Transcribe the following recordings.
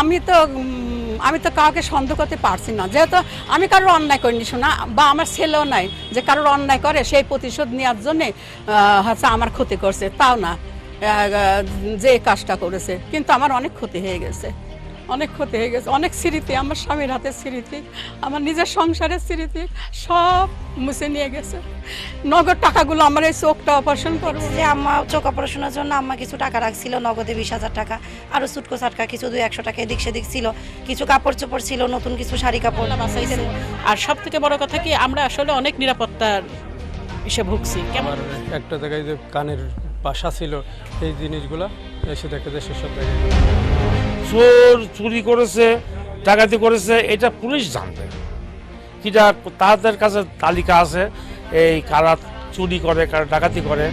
আমি তো আমি তো কাউকে সন্দেহ করতে পারছি না। যেহেতু আমি কারোর অন্যায় করিনি শোনা, বা আমার ছেলেও নাই, যে কারোর অন্যায় করে, সেই প্রতিশোধ নেওয়ার জন্যে হচ্ছে আমার ক্ষতি করছে, তাও না। যে কাজটা করেছে, কিন্তু আমার অনেক ক্ষতি হয়ে গেছে। অনেক ক্ষতি হয়ে গেছে অনেক স্মৃতি আমার স্বামীর হাতের স্মৃতি আমার নিজের সংসারের স্মৃতি সব মুছে নিয়ে গেছে। নগদ টাকাগুলো আমার এই চোখটা অপারেশন করব যে আম্মা চোখ অপারেশনের জন্য আম্মা কিছু টাকা রাখছিল নগদে বিশ হাজার টাকা আরও সুটকো সাটকা কিছু দুই একশো টাকা এদিক সেদিক ছিল কিছু কাপড় চোপড় ছিল নতুন কিছু শাড়ি কাপড় আর সব থেকে বড় কথা কি আমরা আসলে অনেক নিরাপত্তার এসে ভুগছি। কেমন? একটা জায়গায় যে কানের বাসা ছিল এই জিনিসগুলো এসে দেখে যে সেসব জায়গায়। চোর চুরি করেছে, ডাকাতি করেছে, এটা পুলিশ জানবে। কিটা তাদের কাছে তালিকা আছে, এই কারা চুরি করে, কারা ডাকাতি করে।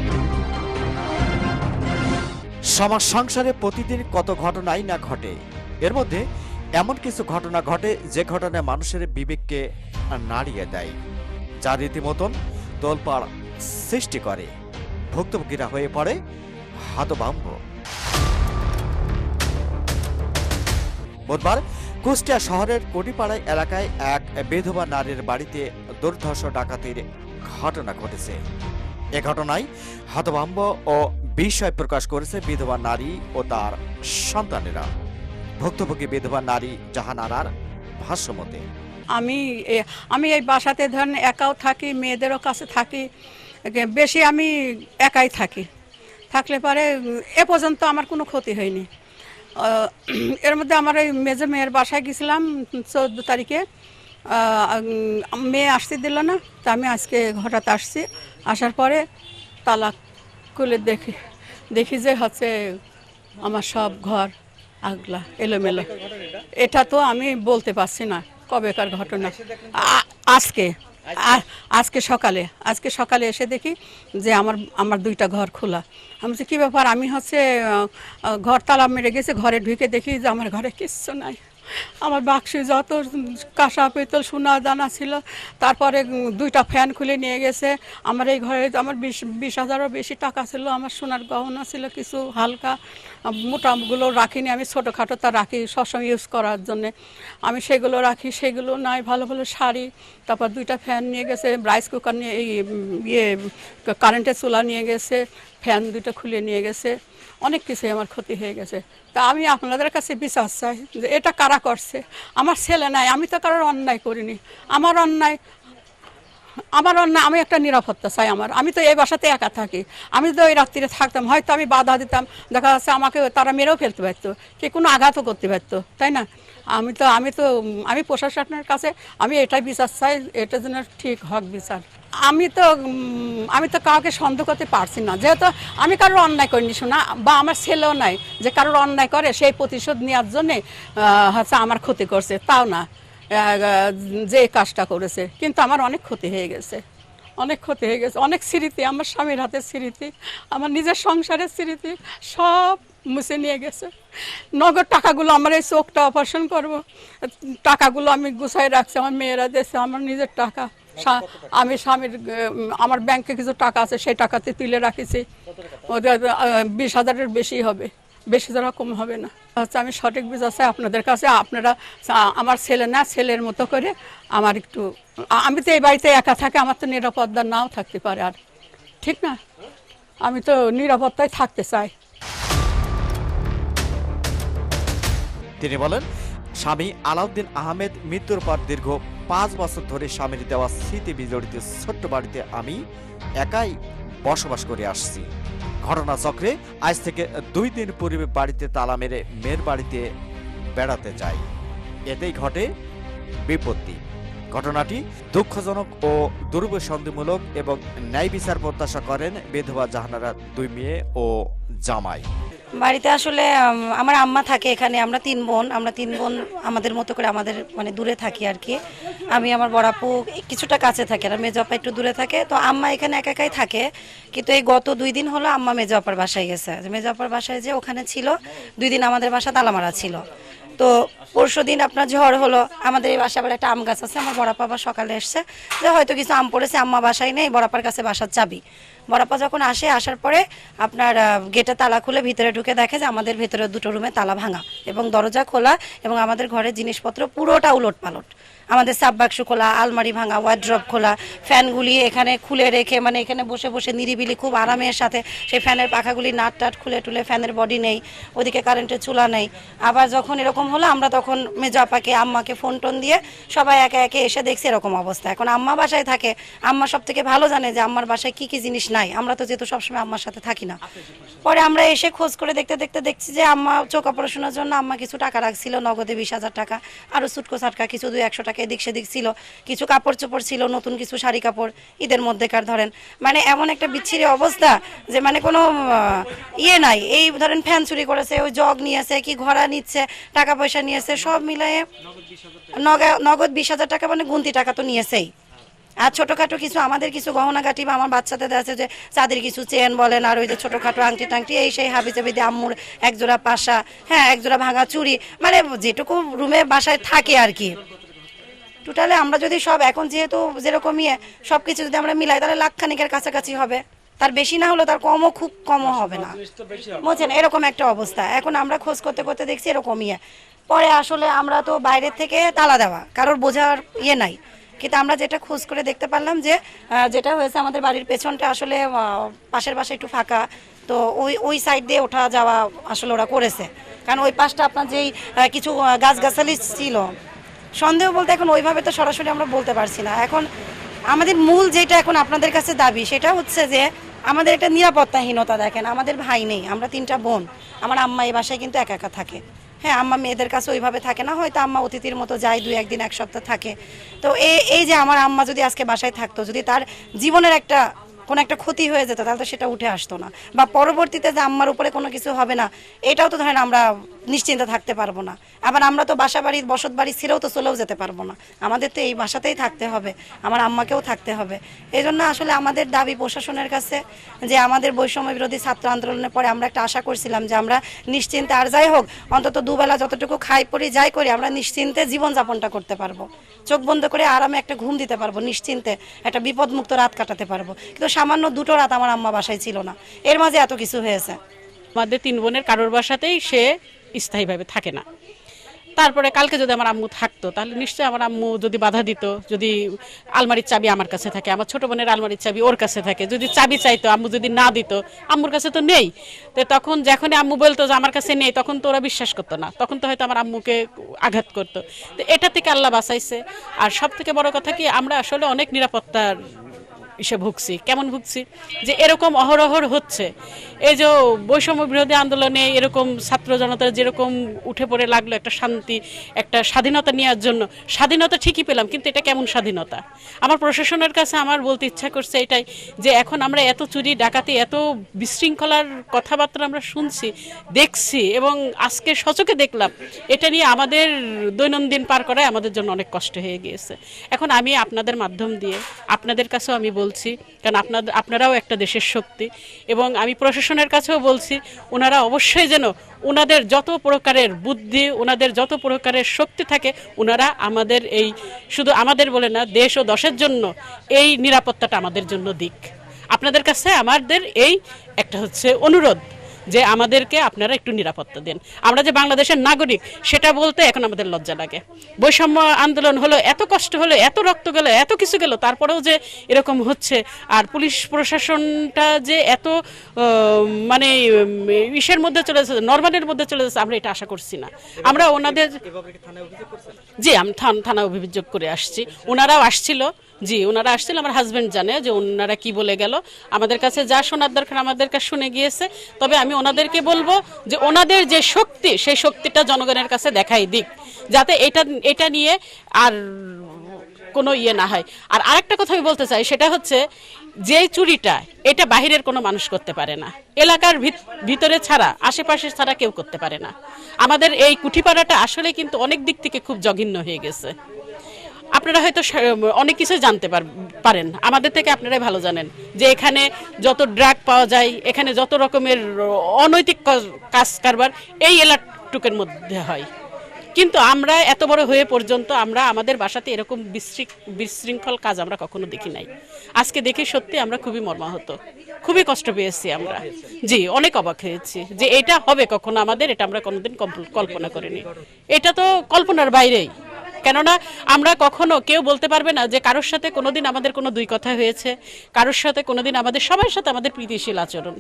সমাজ সংসারে প্রতিদিন কত ঘটনাই না ঘটে, এর মধ্যে এমন কিছু ঘটনা ঘটে যে ঘটনায় মানুষের বিবেককে নাড়িয়ে দেয়, যা রীতিমতন তোলপাড় সৃষ্টি করে। ভুক্তভোগীরা হয়ে পড়ে, হাতবাম্ব। বুধবার কুষ্টিয়া শহরের কোটিপাড়ায় এলাকায় এক বিধবা নারীর বাড়িতে দুর্ধর্ষ ডাকাতির ঘটনা ঘটেছে। এ ঘটনায় হতভম্ব ও বিস্ময় প্রকাশ করেছে বিধবা নারী ও তার সন্তানেরা। ভুক্তভোগী বিধবা নারী জাহানারার ভাষ্যমতে আমি আমি এই বাসাতে ধরেন একাও থাকি, মেয়েদেরও কাছে থাকি বেশি আমি একাই থাকি। থাকলে পরে এ পর্যন্ত আমার কোনো ক্ষতি হয়নি। এর মধ্যে আমার এই মেজো মেয়ের বাসায় গেছিলাম, চৌদ্দ তারিখে। মেয়ে আসতে দিল না, তা আমি আজকে হঠাৎ আসছি। আসার পরে তালাক খুলে দেখি দেখি যে হচ্ছে আমার সব ঘর আগলা, এলোমেলো। এটা তো আমি বলতে পারছি না কবেকার ঘটনা। আজকে। আজকে সকালে আজকে সকালে এসে দেখি যে আমার আমার দুইটা ঘর খোলা। আমি বলছি, কী ব্যাপার? আমি হচ্ছে ঘর তালা মেরে গেছে ঘরে ঢুকে দেখি যে আমার ঘরে কিচ্ছু নাই। আমার বাক্সে যত কাঁসা পেতল সোনা দানা ছিল তারপরে দুইটা ফ্যান খুলে নিয়ে গেছে। আমার এই ঘরে আমার বিশ বিশ হাজারও বেশি টাকা ছিল আমার সোনার গহনা ছিল কিছু হালকা আহ, মোটাগুলো রাখিনি আমি ছোটোখাটো তা রাখি সবসময় ইউজ করার জন্যে। আমি সেগুলো রাখি সেগুলো নাই ভালো ভালো শাড়ি তারপর দুইটা ফ্যান নিয়ে গেছে রাইস কুকার নিয়ে ইয়ে কারেন্টের চুলা নিয়ে গেছে ফ্যান দুটো খুলে নিয়ে গেছে। অনেক কিছু আমার ক্ষতি হয়ে গেছে। তা আমি আপনাদের কাছে বিশ্বাস চাই যে এটা কারা করছে? আমার ছেলে নাই, আমি তো কারোর অন্যায় করিনি। আমার অন্যায় আমার অন্যায়, আমি একটা নিরাপত্তা চাই আমার। আমি তো এই বাসাতে একা থাকি। আমি তো ওই রাত্রিরে থাকতাম, হয়তো আমি বাধা দিতাম। দেখা যাচ্ছে আমাকে তারা মেরেও ফেলতে পারতো, কে কোনো আঘাতও করতে পারতো, তাই না? আমি তো আমি তো, আমি প্রশাসনের কাছে, আমি এটাই বিচার চাই এটা যেন ঠিক হক বিচার। আমি তো আমি তো কাউকে সন্দেহ করতে পারছি না। যেহেতু আমি কারোর অন্যায় করিনি শোনা, বা আমার ছেলেও নাই যে কারোর অন্যায় করে, সেই প্রতিশোধ নেওয়ার জন্যে হচ্ছে আমার ক্ষতি করছে, তাও না। যে কাজটা করেছে, কিন্তু আমার অনেক ক্ষতি হয়ে গেছে। অনেক ক্ষতি হয়ে গেছে, অনেক স্মৃতি, আমার স্বামীর হাতের স্মৃতি, আমার নিজের সংসারের স্মৃতি, সব মুছে নিয়ে গেছে। নগদ টাকাগুলো আমার এই চোখটা অপারেশন করব। টাকাগুলো আমি গুছাই রাখছি, আমার মেয়েরা দিয়েছে, আমার নিজের টাকা। আমি স্বামীর আমার ব্যাংকে কিছু টাকা আছে, সেই টাকাতে তুলে রাখিছি। বিশ হাজারের বেশি হবে। বেশি যারা কম হবে না। হচ্ছে আমি সঠিক বিচার চাই আপনাদের কাছে। আপনারা আমার ছেলে না, ছেলের মতো করে আমার একটু আমি তো এই বাড়িতে একা থাকি, আমার তো নিরাপত্তা নাও থাকতে পারে আর। ঠিক না? আমি তো নিরাপত্তায় থাকতে চাই। তিনি বলেন, স্বামী আলাউদ্দিন আহমেদ মৃত্যুর পর দীর্ঘ পাঁচ বছর ধরে স্বামীর দেওয়া স্মৃতি বিজড়িত ছোট্ট বাড়িতে আমি একাই বসবাস করে আসছি। ঘটনাচক্রে আজ থেকে দুই দিন পূর্বে বাড়িতে তালা মেরে মেয়ের বাড়িতে বেড়াতে যাই। এতেই ঘটে বিপত্তি। ঘটনাটি দুঃখজনক ও দুর্বসন্ধিমূলক এবং ন্যায় বিচার প্রত্যাশা করেন বিধবা জাহানারা দুই মেয়ে ও জামাই। বাড়িতে আসলে আমার আম্মা থাকে এখানে, আমরা তিন বোন, আমরা তিন বোন আমাদের মতো করে আমাদের মানে দূরে থাকি আর কি। আমি আমার বড়াপু কিছুটা কাছে থাকে আর মেজপা একটু দূরে থাকে। তো আম্মা এখানে একা একাই থাকে, কিন্তু এই গত দুই দিন হলো আম্মা মেজপার বাসায় গেছে। মেজপার বাসায় যে ওখানে ছিল, দুই দিন আমাদের বাসা তালামারা ছিল। তো পরশু দিন আপনার ঝড় হলো, আমাদের এই বাসায় আবার একটা আম গাছ আছে, আমার বড়াপা সকালে এসছে যে হয়তো কিছু আম পড়েছে, আম্মা বাসায় নেই বড়াপার কাছে বাসার চাবি। বড়াপা যখন আসে, আসার পরে আপনার গেটে তালা খুলে ভিতরে ঢুকে দেখে যে আমাদের ভেতরে দুটো রুমে তালা ভাঙা এবং দরজা খোলা এবং আমাদের ঘরের জিনিসপত্র পুরোটা উলট পালট আমাদের সাব বাক্স খোলা, আলমারি ভাঙা ওয়ার্ড্রপ খোলা, ফ্যানগুলি এখানে খুলে রেখে মানে এখানে বসে বসে নিরিবিলি খুব আরামের সাথে সেই ফ্যানের পাখাগুলি নাট টাট খুলে টুলে ফ্যানের বডি নেই, ওদিকে কারেন্টের চুলা নেই। আবার যখন এরকম হলো, আমরা তখন মেজো আপাকে, আম্মাকে ফোন টোন দিয়ে সবাই একে একে এসে দেখছি এরকম অবস্থা। এখন আম্মা বাসায় থাকে, আম্মা সব থেকে ভালো জানে যে আম্মার বাসায় কি কি জিনিস নাই। আমরা তো যেহেতু সবসময় আম্মার সাথে থাকি না। পরে আমরা এসে খোঁজ করে দেখতে দেখতে দেখছি যে আম্মা চোখ অপারেশনের জন্য আম্মা কিছু টাকা রাখছিল নগদে বিশ হাজার টাকা আরও সুটকো সাটকা কিছু দুই একশো টাকা এদিক সেদিক ছিল কিছু কাপড় চোপড় ছিল নতুন কিছু শাড়ি কাপড় ঈদের মধ্যেকার ধরেন। মানে এমন একটা বিচ্ছিরি অবস্থা যে মানে কোনো ইয়ে নাই। এই ধরেন ফ্যান চুরি করেছে ওই জগ নিয়েছে কি ঘোড়া নিচ্ছে টাকা পয়সা নিয়েছে সব মিলিয়ে নগা- নগদ বিশ হাজার টাকা মানে গুনতি টাকা তো নিয়েছেই। আর ছোটোখাটো কিছু, আমাদের কিছু গহনাগাটি বা আমার বাচ্চাদের আছে যে চাঁদের কিছু চেন বলেন, আর ওই যে ছোটোখাটো আংটি টাংটি, এই সেই হাবি চাবি দিয়ে আম্মুর একজোড়া পাশা হ্যাঁ একজোড়া ভাঙা চুড়ি মানে যেটুকু রুমে বাসায় থাকে আর কি। টোটালে আমরা যদি সব, এখন যেহেতু যেরকম ইয়ে সব কিছু যদি আমরা মিলাই, তাহলে লাখ খানিকের কাছাকাছি হবে। তার বেশি না হলেও তার কমও খুব কমও হবে না। বুঝছেন? এরকম একটা অবস্থা। এখন আমরা খোঁজ করতে করতে দেখছি এরকম ইয়ে। পরে আসলে আমরা তো বাইরের থেকে তালা দেওয়া, কারোর বোঝার ইয়ে নাই। কিন্তু আমরা যেটা খোঁজ করে দেখতে পারলাম যে যেটা হয়েছে আমাদের বাড়ির পেছনটা আসলে পাশের বাসা একটু ফাঁকা, তো ওই ওই সাইড দিয়ে ওঠা যাওয়া আসলে ওরা করেছে। কারণ ওই পাশটা আপনার যেই কিছু গাছগাছালি ছিল। সন্দেহ বলতে এখন ওইভাবে তো সরাসরি আমরা বলতে পারছি না। এখন আমাদের মূল যেটা এখন আপনাদের কাছে দাবি, সেটা হচ্ছে যে, আমাদের একটা নিরাপত্তাহীনতা দেখেন। আমাদের ভাই নেই, আমরা তিনটা বোন। আমার আম্মা এই বাসায় কিন্তু একা একা থাকে। হ্যাঁ আম্মা মেয়েদের কাছে ওইভাবে থাকে না। হয়তো আম্মা অতিথির মতো যায়, দুই একদিন, এক সপ্তাহ থাকে। তো এই যে আমার আম্মা যদি আজকে বাসায় থাকতো, যদি তার জীবনের একটা, কোনো একটা ক্ষতি হয়ে যেত, তাহলে তো সেটা উঠে আসতো না। বা পরবর্তীতে যে আম্মার উপরে কোনো কিছু হবে না, এটাও তো ধরেন আমরা নিশ্চিন্তে থাকতে পারব না। আবার আমরা তো বাসা বাড়ি বসত বাড়ি ছেড়েও তো চলেও যেতে পারব না। আমাদের তো এই বাসাতেই থাকতে হবে, আমার আম্মাকেও থাকতে হবে। এই জন্য আসলে আমাদের দাবি প্রশাসনের কাছে যে আমাদের বৈষম্য বিরোধী ছাত্র আন্দোলনের পরে আমরা একটা আশা করছিলাম যে আমরা নিশ্চিন্তে, আর যাই হোক, অন্তত দুবেলা যতটুকু খাই পরি যাই করি, আমরা নিশ্চিন্তে জীবনযাপনটা করতে পারব। চোখ বন্ধ করে আরামে একটা ঘুম দিতে পারব, নিশ্চিন্তে একটা বিপদমুক্ত রাত কাটাতে পারব। কিন্তু সামান্য দুটো রাত আমার আম্মা বাসায় ছিল না। এর মাঝে এত কিছু হয়েছে। আমাদের তিন বোনের কারোর বাসাতেই সে স্থায়ীভাবে থাকে না। তারপরে কালকে যদি আমার আম্মু থাকতো, তাহলে নিশ্চয়ই আমার আম্মু যদি বাধা দিত, যদি আলমারির চাবি আমার কাছে থাকে, আমার ছোট বোনের আলমারির চাবি ওর কাছে থাকে, যদি চাবি চাইতো, আম্মু যদি না দিত, আম্মুর কাছে তো নেই। তো তখন যখনই আম্মু বলতো যে আমার কাছে নেই, তখন তো ওরা বিশ্বাস করতো না, তখন তো হয়তো আমার আম্মুকে আঘাত করতো। তো এটা থেকে আল্লাহ বাঁচাইছে। আর সব থেকে বড় কথা কি, আমরা আসলে অনেক নিরাপত্তার ইসে ভুগছি। কেমন ভুগছি? যে এরকম অহরহর হচ্ছে। এই যে বৈষম্য বিরোধী আন্দোলনে এরকম ছাত্র জনতার যেরকম উঠে পড়ে লাগল একটা শান্তি, একটা স্বাধীনতা নেওয়ার জন্য। স্বাধীনতা ঠিকই পেলাম, কিন্তু এটা কেমন স্বাধীনতা? আমার প্রশাসনের কাছে আমার বলতে ইচ্ছা করছে এটাই, যে এখন আমরা এত চুরি, ডাকাতি, এত বিশৃঙ্খলার কথাবার্তা আমরা শুনছি, দেখছি, এবং আজকে সচকে দেখলাম, এটা নিয়ে আমাদের দৈনন্দিন পার করায় আমাদের জন্য অনেক কষ্ট হয়ে গিয়েছে। এখন আমি আপনাদের মাধ্যম দিয়ে, আপনাদের কাছেও আমি বলছি, কারণ আপনাদের আপনারাও একটা দেশের শক্তি। এবং আমি প্রশাসনের কাছেও বলছি, ওনারা অবশ্যই যেন ওনাদের যত প্রকারের বুদ্ধি, ওনাদের যত প্রকারের শক্তি থাকে, ওনারা আমাদের এই, শুধু আমাদের বলে না, দেশ ও দশের জন্য এই নিরাপত্তাটা আমাদের জন্য দিক। আপনাদের কাছে আমাদের এই একটা হচ্ছে অনুরোধ। যে আমাদেরকে আপনারা একটু নিরাপত্তা দেন। আমরা যে বাংলাদেশের নাগরিক সেটা বলতে এখন আমাদের লজ্জা লাগে। বৈষম্য আন্দোলন হলো এত কষ্ট হলো এত রক্ত গেল এত কিছু গেল তারপরেও যে এরকম হচ্ছে আর পুলিশ প্রশাসনটা যে এত মানে ইসের মধ্যে চলে যাচ্ছে নর্মালের মধ্যে চলে যাচ্ছে আমরা এটা আশা করছি না। আমরা ওনাদের জি আমি থান- অভিযোগ করে আসছি। ওনারাও আসছিল জি ওনারা আসছিল, আমার হাজবেন্ড জানে যে ওনারা কি বলে গেল। আমাদের কাছে যা শোনার দরকার আমাদের কাছে শুনে গিয়েছে। তবে আমি ওনাদেরকে বলব যে ওনাদের যে শক্তি, সেই শক্তিটা জনগণের কাছে দেখাই দিক। যাতে এটা এটা নিয়ে আর কোনো ইয়ে না হয়। আর আরেকটা কথা আমি বলতে চাই, সেটা হচ্ছে যে চুরিটা, এটা বাহিরের কোনো মানুষ করতে পারে না। এলাকার ভিত- ভিতরে ছাড়া, আশেপাশে ছাড়া কেউ করতে পারে না। আমাদের এই কুঠিপাড়াটা আসলে কিন্তু অনেক দিক থেকে খুব জঘন্য হয়ে গেছে। আপনারা হয়তো অনেক কিছু জানতে পার- পারেন। আমাদের থেকে আপনারাই ভালো জানেন যে এখানে যত ড্রাগ পাওয়া যায়, এখানে যত রকমের অনৈতিক কাজ কারবার এই এলাকাটুকের মধ্যে হয়। কিন্তু আমরা এত বড় হয়ে পর্যন্ত আমরা আমাদের বাসাতে এরকম বিশৃ- বিশৃঙ্খল কাজ আমরা কখনো দেখি নাই। আজকে দেখে সত্যি আমরা খুবই মর্মাহত। খুবই কষ্ট পেয়েছি আমরা। জি, অনেক অবাক হয়েছি যে এটা হবে কখনো আমাদের, এটা আমরা কোনোদিন কল্পনা করিনি। এটা তো কল্পনার বাইরেই। কেননা আমরা কখনো, কেউ বলতে পারবে না যে কারোর সাথে কোনোদিন আমাদের কোনো দুই কথা হয়েছে, কারোর সাথে কোনোদিন আমাদের, সবার সাথে আমাদের প্রীতিশীল আচরণ।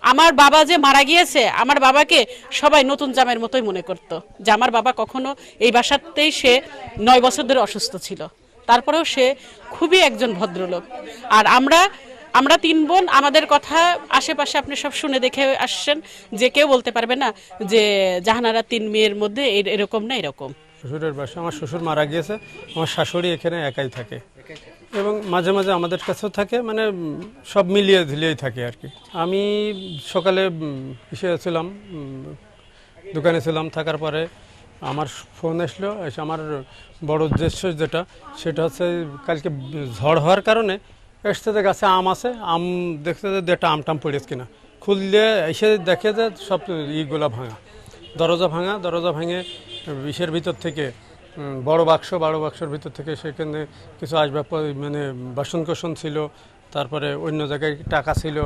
আমার বাবা যে মারা গিয়েছে, আমার বাবাকে সবাই নতুন জামের মতোই মনে করত যে আমার বাবা কখনো এই বাসাতেই সে নয় বছর ধরে অসুস্থ ছিল। তারপরেও সে খুবই একজন ভদ্রলোক। আর আমরা আমরা তিন বোন, আমাদের কথা আশেপাশে আপনি সব শুনে দেখে আসছেন যে কেউ বলতে পারবে না যে জাহানারা তিন মেয়ের মধ্যে এর- এরকম না এরকম। শ্বশুরের বাসা, আমার শ্বশুর মারা গিয়েছে, আমার শাশুড়ি এখানে একাই থাকে। এবং মাঝে মাঝে আমাদের কাছেও থাকে মানে সব মিলিয়ে ঝিলিয়েই থাকে আর কি। আমি সকালে ইসে ছিলাম দোকানে ছিলাম, থাকার পরে আমার ফোন আসলো এসে আমার বড় উদ্দেশ্য যেটা, সেটা হচ্ছে কালকে ঝড় হওয়ার কারণে এসছে যে গাছে আম আছে, আম দেখতে যে একটা আম টাম পড়েছে কিনা। খুললে এসে দেখে যে সব ইগুলা ভাঙা। দরজা ভাঙা, দরজা ভাঙে বিষের ভিতর থেকে বড় বাক্স, বড় বাক্সর ভিতর থেকে সেখানে কিছু আসবাব মানে বাসন কোসন ছিল, তারপরে অন্য জায়গায় টাকা ছিল,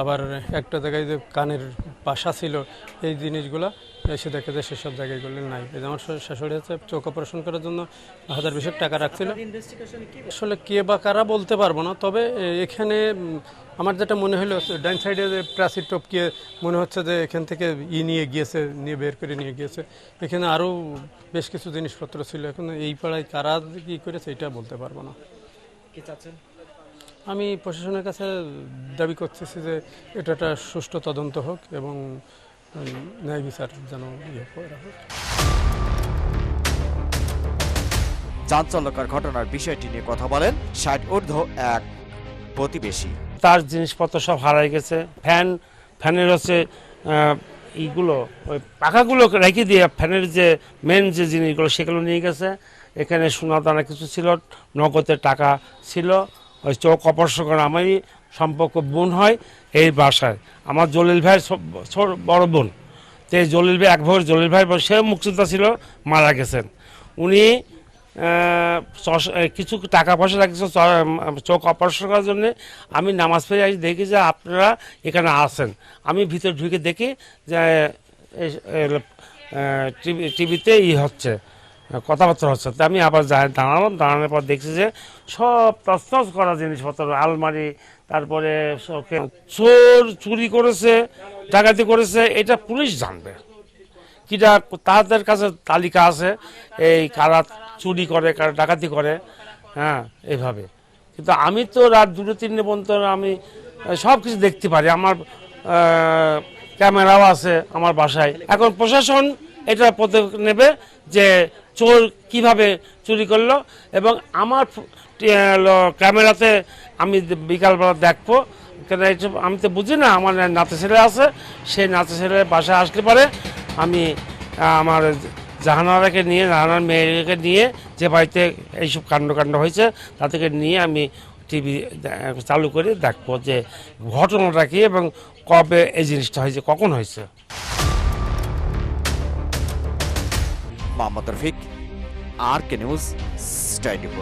আবার একটা জায়গায় যে কানের বাসা ছিল, এই জিনিসগুলো এসে দেখে যে সেসব জায়গাগুলো নাই। এই আমার শাশুড়ি হচ্ছে চোখ অপারেশন করার জন্য হাজার বিশেক টাকা রাখছিল। আসলে কে বা কারা বলতে পারব না তবে এখানে আমার যেটা মনে হলো ডাইন সাইডে যে প্রাচীর টপকিয়ে মনে হচ্ছে যে এখান থেকে ই নিয়ে গিয়েছে নিয়ে বের করে নিয়ে গিয়েছে। এখানে আরও বেশ কিছু জিনিসপত্র ছিল। এখন এই পাড়ায় কারা কি করেছে এটা বলতে পারব না। আমি প্রশাসনের কাছে দাবি করতেছি যে এটা একটা সুষ্ঠু তদন্ত হোক এবং ন্যায় বিচার যেন ইয়ে করা চাঞ্চল্যকর ঘটনার বিষয়টি নিয়ে কথা বলেন ষাট ঊর্ধ্ব এক প্রতিবেশী। তার জিনিসপত্র সব হারাই গেছে। ফ্যান ফ্যানের হচ্ছে আহ, ইগুলো ওই পাখাগুলো রেখে দিয়ে ফ্যানের যে মেন যে জিনিসগুলো সেগুলো নিয়ে গেছে। এখানে সোনা দানা কিছু ছিল নগদের টাকা ছিল। ওই চোখ অপর্শকর আমারই সম্পর্ক বোন হয় এই বাসায়। আমার জলিল সব- বড় বোন। তো এই জলিল ভাই, এক ভোর জলিল ভাই সে মুক্তিযোদ্ধা ছিল, মারা গেছেন। উনি কিছু টাকা পয়সা লাগছে চোখ অপারেশন করার জন্যে। আমি নামাজ পড়ে আসি, দেখি যে আপনারা এখানে আসেন আমি ভিতরে ঢুকে দেখি যে টিভিতে ই হচ্ছে, কথাবার্তা হচ্ছে। তো আমি আবার দাঁড়ালাম, দাঁড়ানোর পর দেখছি যে সব তসতস করা জিনিসপত্র, আলমারি তারপরে চোর চুরি করেছে, ডাকাতি করেছে, এটা পুলিশ জানবে। কিটা তাদের কাছে তালিকা আছে, এই কারা চুরি করে, কারা ডাকাতি করে হ্যাঁ এইভাবে কিন্তু আমি তো রাত দুটো তিনটে পর্যন্ত আমি সব কিছু দেখতে পারি। আমার ক্যামেরাও আছে আমার বাসায়। এখন প্রশাসন এটা পদক্ষেপ নেবে যে চোর কীভাবে চুরি করল এবং আমার ক্যামেরাতে আমি বিকালবেলা দেখব। কেন এইসব আমি তো বুঝি না, আমার নাতে ছেলে আছে সেই নাতে ছেলে বাসায় আসতে পারে। আমি আমার জাহানারাকে নিয়ে, জাহানার মেয়েকে নিয়ে যে বাড়িতে এইসব কাণ্ড কাণ্ড হয়েছে, তাদেরকে নিয়ে আমি টিভি চালু করে দেখব যে ঘটনাটা কী এবং কবে এই জিনিসটা হয়েছে, কখন হয়েছে। মোহাম্মদ রফিক, আর কে নিউজ আশ্রয় নেব